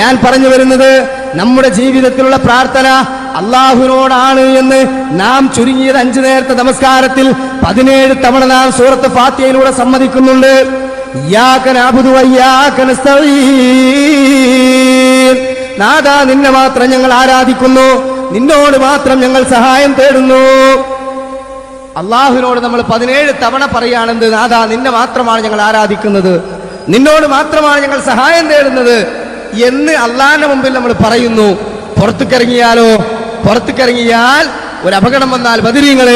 ഞാൻ പറഞ്ഞു വരുന്നത് നമ്മുടെ ജീവിതത്തിലുള്ള പ്രാർത്ഥന അള്ളാഹുവിനോടാണ് എന്ന് നാം ചുരുങ്ങിയത് അഞ്ചു നേരത്തെ നമസ്കാരത്തിൽ പതിനേഴ് തവണ നാം സൂറത്ത് ഫാത്തിയയിലൂടെ സമ്മതിക്കുന്നുണ്ട്. നാദാ. നിന്നെ മാത്രം ഞങ്ങൾ ആരാധിക്കുന്നു. നിന്നോട് മാത്രം ഞങ്ങൾ സഹായം തേടുന്നു. അള്ളാഹുവിനോട് നമ്മൾ പതിനേഴ് തവണ പറയുകയാണെന്ത് നാദാ നിന്നെ മാത്രമാണ് ഞങ്ങൾ ആരാധിക്കുന്നത്. നിന്നോട് മാത്രമാണ് ഞങ്ങൾ സഹായം തേടുന്നത്. എന്ന് അള്ളാന്റെ മുമ്പിൽ നമ്മൾ പറയുന്നു. പുറത്തു കറങ്ങിയാലോ പുറത്തു കറങ്ങിയാൽ ഒരു അപകടം വന്നാൽ ബദിരീങ്ങൾ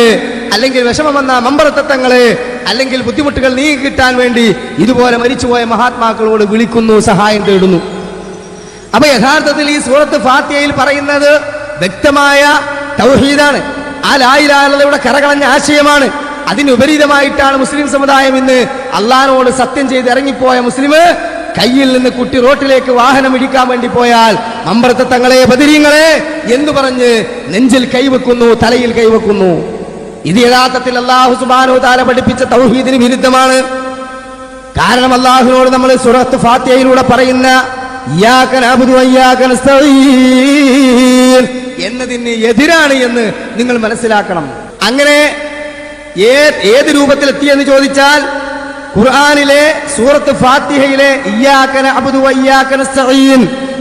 അല്ലെങ്കിൽ വിഷമം വന്ന മമ്പറത്തങ്ങളെ അല്ലെങ്കിൽ ബുദ്ധിമുട്ടുകൾ നീങ്ങി കിട്ടാൻ വേണ്ടി ഇതുപോലെ മരിച്ചുപോയ മഹാത്മാക്കളോട് വിളിക്കുന്നു സഹായം തേടുന്നു. അപ്പൊ യഥാർത്ഥത്തിൽ ഈ സൂറത്ത് ഫാത്തിയയിൽ പറയുന്നത് വ്യക്തമായ തൗഹീദാണ്. ആ ലായിലാലയുടെ കരകളഞ്ഞ ആശയമാണ്. അതിനുപരീതമായിട്ടാണ് മുസ്ലിം സമുദായം ഇന്ന് അള്ളഹാനോട് സത്യം ചെയ്ത് ഇറങ്ങിപ്പോയ മുസ്ലിം കയ്യിൽ നിന്ന് കുട്ടി റോട്ടിലേക്ക് വാഹനം ഇടിക്കാൻ വേണ്ടി പോയാൽ അമ്പരത്തെ തങ്ങളെ ബദിരീങ്ങളെ എന്ന് പറഞ്ഞ് നെഞ്ചിൽ കൈവെക്കുന്നു തലയിൽ കൈവെക്കുന്നു. ഇത് യഥാർത്ഥത്തിൽ അള്ളാഹു സുബാനോ താല പഠിപ്പിച്ച തൗഹീദിന് വിരുദ്ധമാണ്. കാരണം അള്ളാഹുവിനോട് നമ്മൾ സുറത്ത് ഫാത്തിയയിലൂടെ പറയുന്ന എന്നതിന് എതിരാണ് എന്ന് നിങ്ങൾ മനസ്സിലാക്കണം. അങ്ങനെ ഏത് ഏത് രൂപത്തിലെത്തിയെന്ന് ചോദിച്ചാൽ ഖുർആനിലെ സൂറത്ത് ഫാത്തിഹയിലെ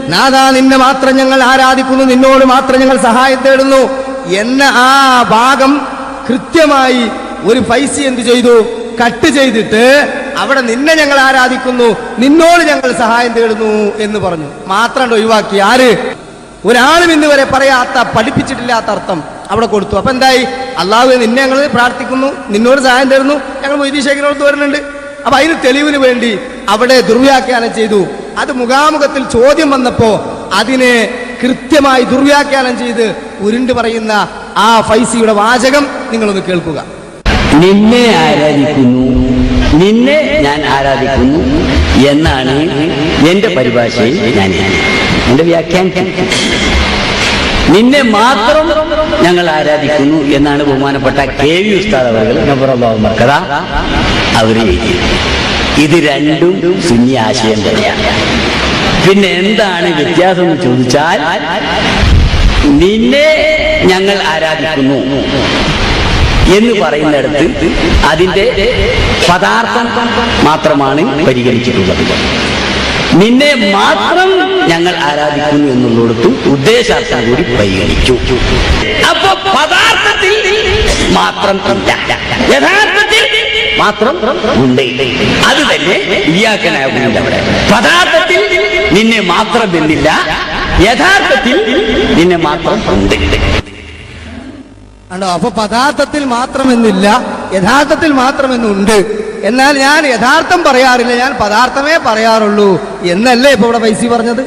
നാഥാ നിന്നെ മാത്രം ഞങ്ങൾ ആരാധിക്കുന്നു നിന്നോട് മാത്രം ഞങ്ങൾ സഹായം തേടുന്നു എന്ന ആ ഭാഗം കൃത്യമായി ഒരു പൈസ എന്ത് ചെയ്തു? കട്ട് ചെയ്തിട്ട് അവിടെ നിന്നെ ഞങ്ങൾ ആരാധിക്കുന്നു നിന്നോട് ഞങ്ങൾ സഹായം തേടുന്നു എന്ന് പറഞ്ഞു. മാത്രം ഒഴിവാക്കി. ആര്? ഒരാളും ഇന്ന് വരെ പറയാത്ത പഠിപ്പിച്ചിട്ടില്ലാത്ത അർത്ഥം അവിടെ കൊടുത്തു. അപ്പൊ എന്തായി? അള്ളാഹു നിന്നെ ഞങ്ങൾ പ്രാർത്ഥിക്കുന്നു നിന്നോട് സഹായം തരുന്നു ഞങ്ങൾ മൊയ്തീശേഖരനോട് വരുന്നുണ്ട്. അപ്പൊ അതിന് തെളിവിന് വേണ്ടി അവിടെ ദുർവ്യാഖ്യാനം ചെയ്തു. അത് മുഖാമുഖത്തിൽ ചോദ്യം വന്നപ്പോ അതിനെ കൃത്യമായി ദുർവ്യാഖ്യാനം ചെയ്ത് ഉരുണ്ട് പറയുന്ന ആ ഫൈസിയുടെ വാചകം നിങ്ങളൊന്ന് കേൾക്കുക. നിന്നെ ആരാധിക്കുന്നു. നിന്നെ ഞാൻ ആരാധിക്കുന്നു എന്നാണ് എന്റെ പരിഭാഷയിൽ ഞാൻ എന്റെ വ്യാഖ്യാനം നിന്നെ മാത്രം ഞങ്ങൾ ആരാധിക്കുന്നു എന്നാണ് ബഹുമാനപ്പെട്ട കെ വി ഉസ്താദ് അവർ എഴുതിയത് ഇത് രണ്ടും സുന്നി ആശയം തന്നെയാണ്. പിന്നെ എന്താണ് വ്യത്യാസം എന്ന് ചോദിച്ചാൽ നിന്നെ ഞങ്ങൾ ആരാധിക്കുന്നു എന്ന് പറയുന്നിടത്ത് അതിന്റെ പദാർത്ഥം മാത്രമാണ് പരിഗണിച്ചിട്ടുള്ളത്. നിന്നെ മാത്രം ഞങ്ങൾ ആരാധിക്കുന്നു എന്നുള്ളിടത്തും ഉദ്ദേശാർത്ഥം കൂടി പരിഗണിച്ചു. അപ്പൊ പദാർത്ഥത്തിൽ മാത്രം യഥാർത്ഥത്തിൽ മാത്രം ഉണ്ട്. അത് തന്നെ ഇയാക്കനാകുന്നുണ്ട് അവിടെ. പദാർത്ഥത്തിൽ നിന്നെ മാത്രം എന്നില്ല യഥാർത്ഥത്തിൽ നിന്നെ മാത്രം ഉണ്ട്. കണ്ടോ? അപ്പൊ പദാർത്ഥത്തിൽ മാത്രമെന്നില്ല യഥാർത്ഥത്തിൽ മാത്രമെന്നുണ്ട് എന്നാൽ ഞാൻ യഥാർത്ഥം പറയാറില്ല ഞാൻ പദാർത്ഥമേ പറയാറുള്ളൂ എന്നല്ലേ ഇപ്പൊ ഇവിടെ പൈസ പറഞ്ഞത്?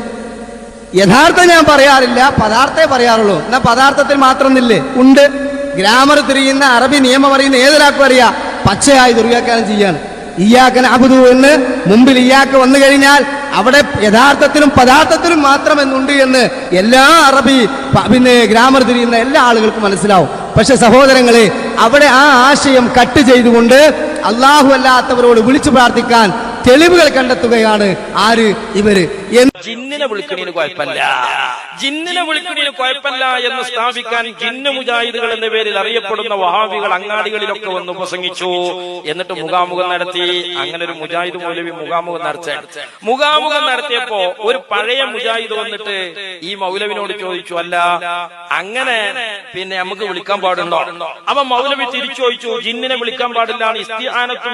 യഥാർത്ഥം ഞാൻ പറയാറില്ല പദാർത്ഥേ പറയാറുള്ളൂ. എന്നാ പദാർത്ഥത്തിൽ മാത്രം എന്നില്ലേ? ഉണ്ട്. ഗ്രാമർ തിരിയുന്ന അറബി നിയമം അറിയുന്ന ഏതൊരാൾക്കും അറിയാം. പച്ചയായി ദുർവ്യാഖ്യാനം ചെയ്യാണ്. ഇയാക്കൻ അബുദു എന്ന് മുമ്പിൽ ഇയാക്ക് വന്നു കഴിഞ്ഞാൽ അവിടെ യഥാർത്ഥത്തിലും പദാർത്ഥത്തിലും മാത്രം എന്നുണ്ട് എന്ന് എല്ലാ അറബി പിന്നെ ഗ്രാമർ തിരിയുന്ന എല്ലാ ആളുകൾക്കും മനസ്സിലാവും. പക്ഷെ സഹോദരങ്ങളെ അവിടെ ആ ആശയം കട്ട് ചെയ്തുകൊണ്ട് അള്ളാഹു അല്ലാത്തവരോട് വിളിച്ചു പ്രാർത്ഥിക്കാൻ തെളിവുകൾ കണ്ടെത്തുകയാണ് ആര്? ഇവർ. എന്ന് ജിന്നിനെ വിളിക്കുന്നതിന് കുഴപ്പമില്ല. ജിന്നിനെ വിളിക്കുന്നതിന് കുഴപ്പമില്ല എന്ന് സ്ഥാപിക്കാൻ ജിന്ന് മുജാഹിദുകൾ എന്ന പേരിൽ അറിയപ്പെടുന്ന വഹാബികൾ അങ്ങാടികളിലൊക്കെ വന്ന് പ്രസംഗിച്ചു. എന്നിട്ട് മുഖാമുഖം നടത്തി അങ്ങനെ ഒരു മുജാഹിദ് മൗലവി മുഖാമുഖം നടത്തി. മുഖാമുഖം നടത്തിയപ്പോ ഒരു പഴയ മുജാഹിദ് വന്നിട്ട് ഈ മൗലവിനോട് ചോദിച്ചു അല്ല അങ്ങനെ പിന്നെ നമുക്ക് വിളിക്കാൻ പാടുണ്ടോ? അപ്പൊ മൗലവി തിരിച്ചു ചോദിച്ചു ജിന്നിനെ വിളിക്കാൻ പാടില്ല ഇസ്തിഹാനത്തും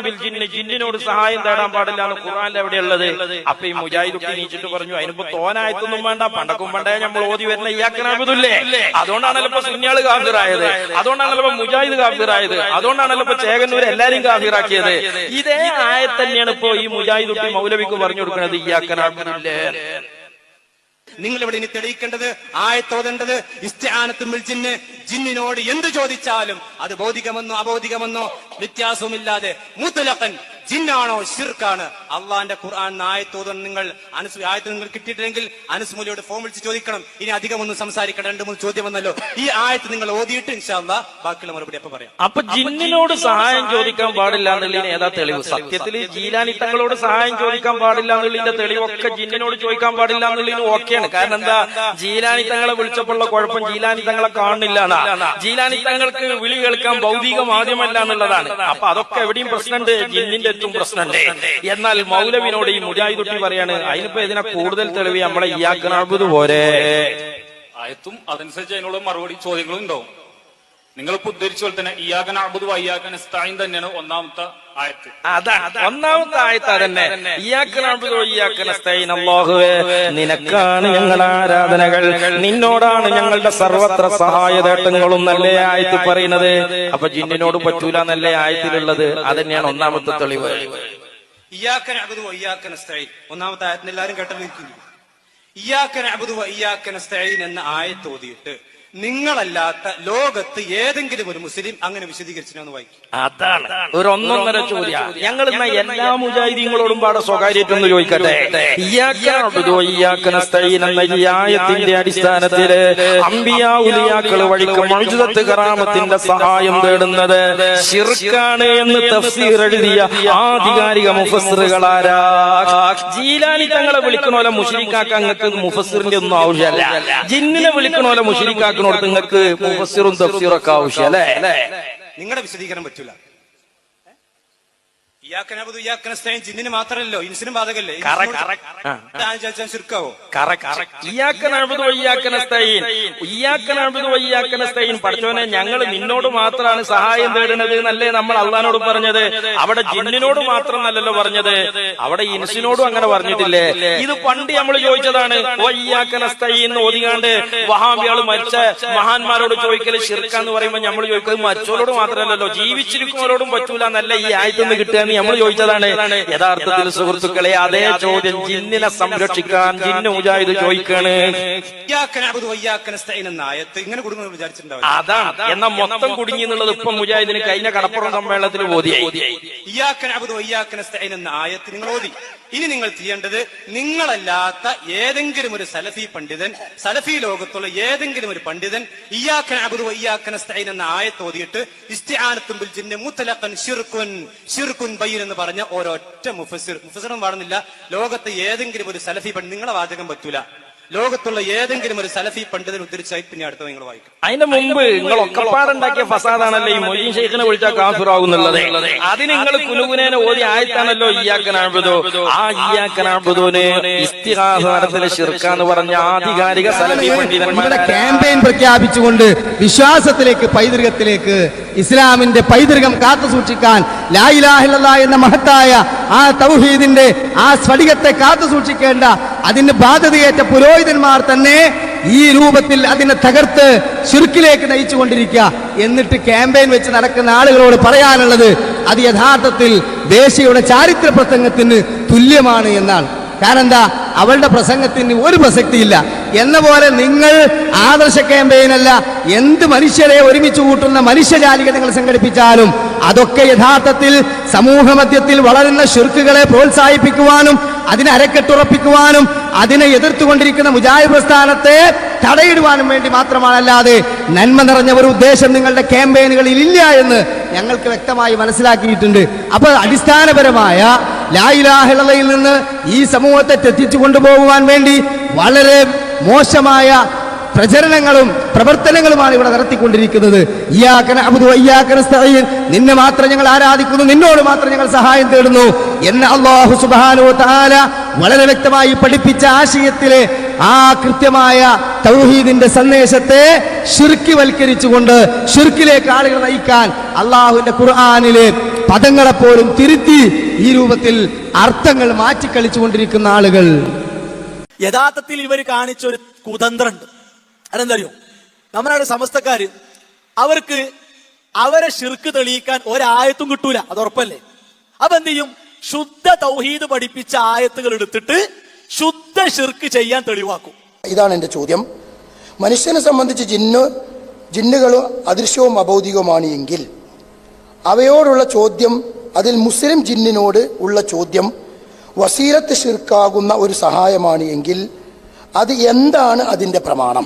ജിന്നിനോട് സഹായം തേടാൻ പാടില്ല എന്ന് എവിടെയുള്ളത് അപ്പൊ ഈ മുജാഹിദ് നീച്ചിട്ട് പറഞ്ഞു അതിനിപ്പോ തോനായത്തൊന്നും വേണ്ട. പണ്ടക്കും പണ്ടേ നമ്മൾ ഓതി വരുന്ന ഇയാക്കനാബുദില്ലേ അതുകൊണ്ടാണല്ലോ ഇപ്പൊ സുന്യാൾ കാഫിറായത് അതുകൊണ്ടാണല്ലോ ഇപ്പൊ മുജാഹിദ് കാഫിറായത് അതുകൊണ്ടാണല്ലോ ഇപ്പൊ ചേകന്നൂർ എല്ലാരും കാഫിറാക്കിയത് ഇതേ ആയ തന്നെയാണ് ഇപ്പോ ഈ മുജാഹിദ് കുട്ടി മൗലവിക്ക് പറഞ്ഞു കൊടുക്കുന്നത് ഇയാക്കനാബുദില്ലേ നിങ്ങൾ ഇവിടെ ഇനി തെളിയിക്കേണ്ടത് ആയത്തോതേണ്ടത് ഇസ്റ്റാനത്തും ജിന്ന്. ജിന്നിനോട് എന്ത് ചോദിച്ചാലും അത് ഭൗതികമെന്നോ അഭൗതികമെന്നോ വ്യത്യാസവുമില്ലാതെ മുത്തലക്കൻ ജിന്നാണോ ഷിർക്കാണ് അള്ളാന്റെ ഖുർആൻ ആയത്തോതും നിങ്ങൾ അനുസ് ആയത്ത് നിങ്ങൾ കിട്ടിയിട്ടില്ലെങ്കിൽ അനുസ്മൂലിയോട് ഫോം വിളിച്ച് ചോദിക്കണം. ഇനി അധികം ഒന്നും സംസാരിക്കണം രണ്ട് മൂന്ന് ചോദ്യം വന്നല്ലോ. ഈ ആയത്ത് നിങ്ങൾ ഓതിയിട്ട് ഇൻഷാല്ല ബാക്കിയുള്ള മറുപടി അപ്പൊ പറയാം. അപ്പൊ ജിന്നിനോട് സഹായം ചോദിക്കാൻ പാടില്ല എന്നുള്ളതിന് ഏതാ തെളിവ്. സത്യത്തിൽ ജീലാനി തങ്ങളോട് സഹായം ചോദിക്കാൻ പാടില്ല എന്നുള്ളതിന്റെ തെളിവൊക്കെ ജിന്നിനോട് ചോദിക്കാൻ പാടില്ല എന്നുള്ളതിന് ഓക്കെയാണ് കാരണം എന്താ? ജീലാനി തങ്ങളെ വിളിച്ചപ്പോഴുള്ള കുഴപ്പം ജീലാനി തങ്ങളെ കാണുന്നില്ല. ജീലാനി തങ്ങൾക്ക് വിളി കേൾക്കാൻ ഭൗതിക മാധ്യമല്ല എന്നുള്ളതാണ്. അപ്പൊ അതൊക്കെ എവിടെയും പ്രശ്നമുണ്ട് ജിന്നിന്റെ ഏറ്റവും പ്രശ്നമുണ്ട് എന്നാൽ മൗലവിനോട് ഈ മുജാഹിദുട്ടി പറയാണ് അതിനിപ്പോ ഇതിനെ കൂടുതൽ തെളിവ് നമ്മളെ ഇയാക്കനാബുദ് പോരെ? ആയത്തും അതനുസരിച്ച് അതിനുള്ള മറുപടി ചോദ്യങ്ങളും ഉണ്ടാവും. നിങ്ങളിപ്പോ ഉദ്ധരിച്ച പോലെ തന്നെ ഇയാകൻ അബുദു വയ്യാകൻ സ്ഥായും തന്നെയാണ് ഒന്നാമത്തെ ആയത്ത്. അതാ ഒന്നാമത്തെ ആയത്ത് അതന്നെ. നിനക്കാണ് ഞങ്ങൾ ആരാധനകൾ. നിന്നോടാണ് ഞങ്ങളുടെ സർവത്ര സഹായതേട്ടങ്ങളും നല്ല ആയത്ത് പറയുന്നത്? അപ്പൊ ജിന്നിനോട് പറ്റൂല നല്ല ആയത്തിലുള്ളത്? തന്നെയാണ് ഒന്നാമത്തെ തെളിവ്. ഇയാക്കൻ അബുദു ഒന്നാമത്തെ ആയത്തിന് എല്ലാരും കേട്ടിരിക്കുന്നു ഇയാക്കൻ അബുദു ഇയാക്കൻ സ്തൈൻ എന്ന ആയത്ത് ഓതിയിട്ട് നിങ്ങളല്ലാത്ത ലോകത്ത് ഏതെങ്കിലും ഒരു മുസ്ലിം അങ്ങനെ വിശദീകരിച്ചിനൊന്ന് വായിക്കും. അതാണ്. ഒരു ഒന്നൊന്നര ചോദ്യം. ഞങ്ങൾ ഇന്ന എല്ലാ മുജാഹിദീങ്ങളോടും പാടെ സ്വകാര്യത്വം ചോദിക്കട്ടെ? ആയത്തിന്റെ അടിസ്ഥാനത്തിൽ അമ്പിയാ ഉലിയാക്കൾ വഴിക്ക് മൗജുദത്ത് കറാമത്തിന്റെ സഹായം തേടുന്നത് ഷിർക്കാണ് എന്ന് തഫ്സീർ എഴുതിയ ആധികാരിക മുഫസ്സിറുകളാരാ ജീലാനി തങ്ങളെ വിളിക്കണോലെ മുഷരിക്കാക്ക അങ്ങക്ക് മുഫസ്സിറിന്റെ ഒന്നും ആവശ്യമല്ല. ജിന്നിനെ വിളിക്കണോലെ മുഷരിക്കാക്കിനോട് നിങ്ങൾക്ക് ആവശ്യം അല്ലേ? നിങ്ങളുടെ വിശദീകരണം പറ്റൂല. ജിന്നിന് മാത്രമല്ലോ ഇൻസിനും ബാധകല്ലേ? പഠിച്ചവനെ ഞങ്ങൾ നിന്നോട് മാത്രമാണ് സഹായം തേടുന്നത് എന്നല്ലേ നമ്മൾ അള്ളഹാനോട് പറഞ്ഞത്? അവിടെ ജിന്നിനോട് മാത്രം അല്ലല്ലോ പറഞ്ഞത്. അവിടെ ഇൻസിനോടും അങ്ങനെ പറഞ്ഞിട്ടില്ലേ? ഇത് പണ്ട് നമ്മൾ ചോദിച്ചതാണ്. എന്ന് ഓതികാണ്ട് വഹാബിയാൾ മരിച്ച മഹാന്മാരോട് ചോദിക്കൽ ശിർക്കാന്ന് പറയുമ്പോൾ നമ്മൾ ചോദിക്കുന്നത് മരിച്ചവരോട് മാത്രമല്ലല്ലോ. ജീവിച്ചിരിക്കുന്നവരോടും പറ്റൂല എന്നല്ല ഈ ആയത്തുനിന്ന് കിട്ടുക എന്ന് നമ്മൾ ചോദിച്ചതാണ് യഥാർത്ഥത്തിൽ സുഹൃത്തുക്കളെ അതേ ചോദ്യം ജിന്നിനെ സംരക്ഷിക്കാൻ ജിന്നു മുജാഹിദ് ചോദിക്കാണ്. അതാണ്. എന്നാ മൊത്തം കുടുങ്ങി എന്നുള്ളത് ഇപ്പൊ മുജാഹിദിന് കഴിഞ്ഞ കടപ്പുറം സമ്മേളനത്തിൽ ബോധിയായി നിങ്ങൾ ഓതി. ഇനി നിങ്ങൾ ചെയ്യേണ്ടത് നിങ്ങളല്ലാത്ത ഏതെങ്കിലും ഒരു സലഫി പണ്ഡിതൻ സലഫി ലോകത്തുള്ള ഏതെങ്കിലും ഒരു പണ്ഡിതൻ ഇയാക്കൻ അബുദു ഇയാക്കൻ എന്ന ആയത്തോതിയിട്ട് ഓതിയിട്ട് ജിന്നെ മുത്തലക്കൻ ജിന്ന് മുത്തലഖൻ ഷിർക്കുൻ ഷിർക്കുൻ ബയ്യൻ എന്ന് പറഞ്ഞ ഒരൊറ്റ മുഫസിർ മുഫസിറും പാടുന്നില്ല. ലോകത്തെ ഏതെങ്കിലും ഒരു സലഫി പണ്ഡിതൻ നിങ്ങളെ വാചകം പറ്റൂല. ലോകത്തുള്ള ഏതെങ്കിലും ഒരു സലഫി പണ്ഡിതൻ ഉദ്ധരിച്ചായി പിന്നെ അടുത്ത നിങ്ങൾ വായിക്കും അതിന്റെ മുമ്പ് നിങ്ങൾ ഒക്കപ്പാടുണ്ടാക്കിയ ഫസാദാണല്ലോ ഈ മൊയ്യൻ ഷെയ്ഖിനെ വിളിച്ചാൽ കാഫിറാകുന്നുള്ളത് അത് നിങ്ങൾ കുനുകുനേനെ ഓതി ആയത്താണല്ലോ ഇയാക്കനാബുദോ ആ ഇയാക്കനാബുദോന് ഇസ്തിഹാസ നടത്തിലെ ഷിർക്കാന്ന് പറഞ്ഞ ആധികാരിക സലഫി പണ്ഡിതന്മാരുടെ പണ്ഡിതന്മാരെ ക്യാമ്പയിൻ പ്രഖ്യാപിച്ചുകൊണ്ട് വിശ്വാസത്തിലേക്ക് പൈതൃകത്തിലേക്ക് ഇസ്ലാമിന്റെ പൈതൃകം കാത്തു സൂക്ഷിക്കാൻ ലായിലാഹില്ല എന്ന മഹത്തായ ആ തൗഹീദിന്റെ ആ സ്ഫടികത്തെ കാത്തു സൂക്ഷിക്കേണ്ട അതിന് ബാധ്യതയേറ്റ പുരോഹിതന്മാർ തന്നെ ഈ രൂപത്തിൽ അതിനെ തകർത്ത് ചുരുക്കിലേക്ക് നയിച്ചുകൊണ്ടിരിക്കുക. എന്നിട്ട് ക്യാമ്പയിൻ വെച്ച് നടക്കുന്ന ആളുകളോട് പറയാനുള്ളത് അത് യഥാർത്ഥത്തിൽ ദേശീയയുടെ ചാരിത്ര പ്രസംഗത്തിന് തുല്യമാണ് എന്നാണ്. കാരണം എന്താ അവളുടെ പ്രസംഗത്തിന് ഒരു പ്രസക്തിയില്ല. എന്ന പോലെ നിങ്ങൾ ആദർശ ക്യാമ്പയിനല്ല എന്ത് മനുഷ്യരെ ഒരുമിച്ച് കൂട്ടുന്ന മനുഷ്യജാലിക നിങ്ങൾ സംഘടിപ്പിച്ചാലും അതൊക്കെ യഥാർത്ഥത്തിൽ സമൂഹ മധ്യത്തിൽ വളരുന്ന ശുർക്കുകളെ പ്രോത്സാഹിപ്പിക്കുവാനും അതിനെ അരക്കെട്ടുറപ്പിക്കുവാനും അതിനെ എതിർത്തുകൊണ്ടിരിക്കുന്ന മുജാഹിദ് പ്രസ്ഥാനത്തെ തടയിടുവാനും വേണ്ടി മാത്രമാണല്ലാതെ നന്മ നിറഞ്ഞ ഒരു ഉദ്ദേശം നിങ്ങളുടെ ക്യാമ്പയിനുകളിൽ ഇല്ല എന്ന് ഞങ്ങൾക്ക് വ്യക്തമായി മനസ്സിലാക്കിയിട്ടുണ്ട്. അപ്പോൾ അടിസ്ഥാനപരമായ ലായിലാഹിളയിൽ നിന്ന് ഈ സമൂഹത്തെ തെറ്റിച്ചു കൊണ്ടുപോകുവാൻ വേണ്ടി വളരെ മോശമായ പ്രചരണങ്ങളും പ്രവർത്തനങ്ങളുമാണ് ഇവിടെ നടത്തിക്കൊണ്ടിരിക്കുന്നത്. നിന്നെ മാത്രം ഞങ്ങൾ ആരാധിക്കുന്നു നിന്നോട് മാത്രം ഞങ്ങൾ സഹായം തേടുന്നു എന്ന അള്ളാഹു സുബാനോ താല വളരെ വ്യക്തമായി പഠിപ്പിച്ച ആശയത്തിലെ ആ കൃത്യമായ തൗഹീദിന്റെ സന്ദേശത്തെ ശുർക്കിവൽക്കരിച്ചുകൊണ്ട് ഷിർക്കിലേക്ക് ആളുകൾ നയിക്കാൻ അള്ളാഹുവിന്റെ ഖുർആാനിലെ പദങ്ങളെപ്പോലും തിരുത്തി ഈ രൂപത്തിൽ അർത്ഥങ്ങൾ മാറ്റിക്കളിച്ചുകൊണ്ടിരിക്കുന്ന ആളുകൾ. യഥാർത്ഥത്തിൽ ഇവർ കാണിച്ച ഒരു കുതന്ത്രണ്ട്. അതെന്തറിയോ? നമ്മുടെ സമസ്തക്കാര്. അവർക്ക് അവരെ ഷിർക്ക് തെളിയിക്കാൻ ഒരായത്തും കിട്ടൂല. അത് ഉറപ്പല്ലേ? അപ്പൊ എന്ത് ചെയ്യും ശുദ്ധ തൗഹീദ് പഠിപ്പിച്ച ആയത്തുകൾ എടുത്തിട്ട് ശുദ്ധ ഷിർക്ക് ചെയ്യാൻ തെളിവാക്കും. ഇതാണ് എന്റെ ചോദ്യം. മനുഷ്യനെ സംബന്ധിച്ച് ജിന്നു ജിന്നുകളും അദൃശ്യവും അബൗദികവുമാണ് എങ്കിൽ അവയോടുള്ള ചോദ്യം അതിൽ മുസ്ലിം ജിന്നിനോട് ഉള്ള ചോദ്യം വസീലത്ത് ഷിർക്കാകുന്ന ഒരു സഹായമാണ് എങ്കിൽ അത് എന്താണ് അതിന്റെ പ്രമാണം?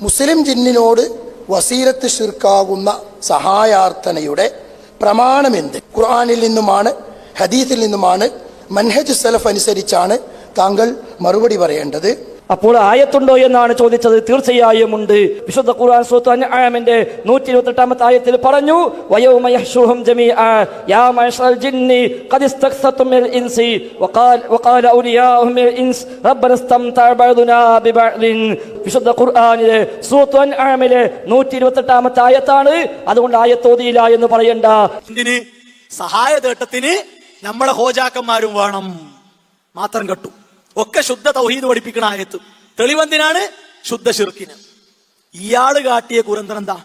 മുസ്ലിം ജിന്നിനോട് വസീലത്ത് ഷിർക്കാകുന്ന സഹായാർത്ഥനയുടെ പ്രമാണമെന്ത് ഖുർആാനിൽ നിന്നുമാണ് ഹദീസിൽ നിന്നുമാണ് മൻഹജ് സലഫ് അനുസരിച്ചാണ് താങ്കൾ മറുപടി പറയേണ്ടത്. അപ്പോൾ ആയത്തുണ്ടോ എന്നാണ് ചോദിച്ചത്. തീർച്ചയായും ഉണ്ട്. വിശുദ്ധ ഖുർആൻ സൂറത്ത് അൻആമിന്റെ നൂറ്റി ഇരുപത്തി എട്ടാമത്തെ ആയത്തിൽ പറഞ്ഞു വയൗമ യഹ്ശുറുഹും ജമീഅ യാ മഅശറൽ ജിന്നി ഖദ് ഇസ്തക്സതും മിൽ ഇൻസി വഖാൽ വഖാല ഔലിയാഉഹും മിൽ ഇൻസ് റബ്ബന ഇസ്തംതഅ ബഅദുനാ ബിബഅദിൻ വിശുദ്ധ ഖുർആനിലെ സൂറത്ത് അൻആമിലെ നൂറ്റി ഇരുപത്തി എട്ടാമത്തെ ആയത്താണ്. അതുകൊണ്ട് ആയത്തോതിയില്ല എന്ന് പറയണ്ട. സഹായ സഹായതേട്ടത്തിന് നമ്മളെ ഹോജാക്കന്മാരും വേണം. മാത്രം കെട്ടു. ഒക്കെ ശുദ്ധ തൗഹീദ് പഠിപ്പിക്കണ ആയത്ത്. തെളിവെന്തിനാണ്? ശുദ്ധ ഷിർക്കിന് ഇയാൾ കാട്ടിയ കുരന്തൻ എന്താ?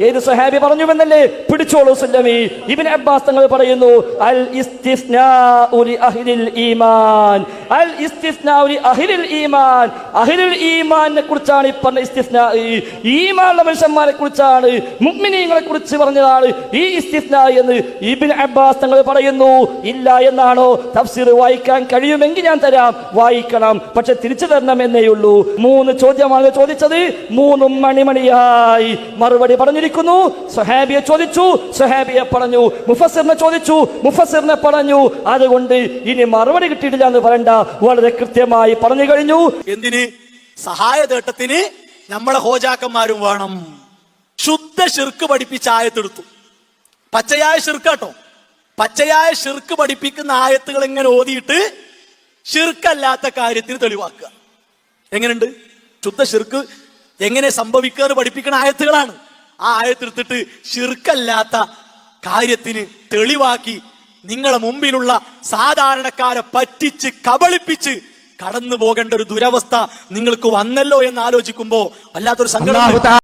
ഏത് സഹാബി പറഞ്ഞുവെന്നല്ലേ? പിടിച്ചോളൂ സുല്ലമി. ഇബിൻ അബ്ബാസ് തങ്ങൾ പറയുന്നു അൽ അഹ്ലിൽ ഈമാൻ. അൽ അഹ്ലിൽ ഈമാൻ. അഹിലിൽ ഈമാനെ കുറിച്ചാണ് ഈ പറഞ്ഞ ഇസ്തിസ്നാ. ഈമാനുള്ള മനുഷ്യന്മാരെ കുറിച്ചാണ് മുഗ്മിനീങ്ങളെ കുറിച്ച് പറഞ്ഞതാണ് ഈ ഇസ്തിസ്നാ എന്ന് ഇബിൻ അബ്ബാസ് തങ്ങൾ പറയുന്നു. ഇല്ല എന്നാണോ? തഫ്സീർ വായിക്കാൻ കഴിയുമെങ്കിൽ ഞാൻ തരാം. വായിക്കണം. പക്ഷെ തിരിച്ചു തരണം എന്നേ ഉള്ളൂ. മൂന്ന് ചോദ്യമാണ് ചോദിച്ചത്. മൂന്നും മണിമണിയായി. മറുപടി പറഞ്ഞിരിക്കുന്നു സുഹാബിയെ ചോദിച്ചു. സുഹാബിയെ പറഞ്ഞു മുഫസിറിനെ ചോദിച്ചു. മുഫസിറിനെ പറഞ്ഞു അതുകൊണ്ട് ഇനി മറുപടി കിട്ടിയിട്ടില്ല എന്ന് പറയണ്ട. വളരെ കൃത്യമായി പറഞ്ഞു കഴിഞ്ഞു. എന്തിന്? സഹായ തേട്ടത്തിന് നമ്മളെ ഹോജാക്കന്മാരും വേണം. ശുദ്ധ ശിർക്ക് പഠിപ്പിച്ച ആയത്തെടുത്തു. പച്ചയായ ശിർക്കാട്ടോ. പച്ചയായ ശിർക്ക് പഠിപ്പിക്കുന്ന ആയത്തുകൾ എങ്ങനെ ഓതിയിട്ട് ശിർക്കല്ലാത്ത കാര്യത്തിന് തെളിവാക്കുക. എങ്ങനെയുണ്ട്? ശുദ്ധ ശിർക്ക് എങ്ങനെ സംഭവിക്കുക പഠിപ്പിക്കുന്ന ആയത്തുകളാണ്. ആ ആയത്തെടുത്തിട്ട് ശിർക്കല്ലാത്ത കാര്യത്തിന് തെളിവാക്കി നിങ്ങളെ മുമ്പിലുള്ള സാധാരണക്കാരെ പറ്റിച്ച് കബളിപ്പിച്ച് കടന്നു പോകേണ്ട ഒരു ദുരവസ്ഥ നിങ്ങൾക്ക് വന്നല്ലോ എന്ന് ആലോചിക്കുമ്പോ വല്ലാത്തൊരു സങ്കടം തആല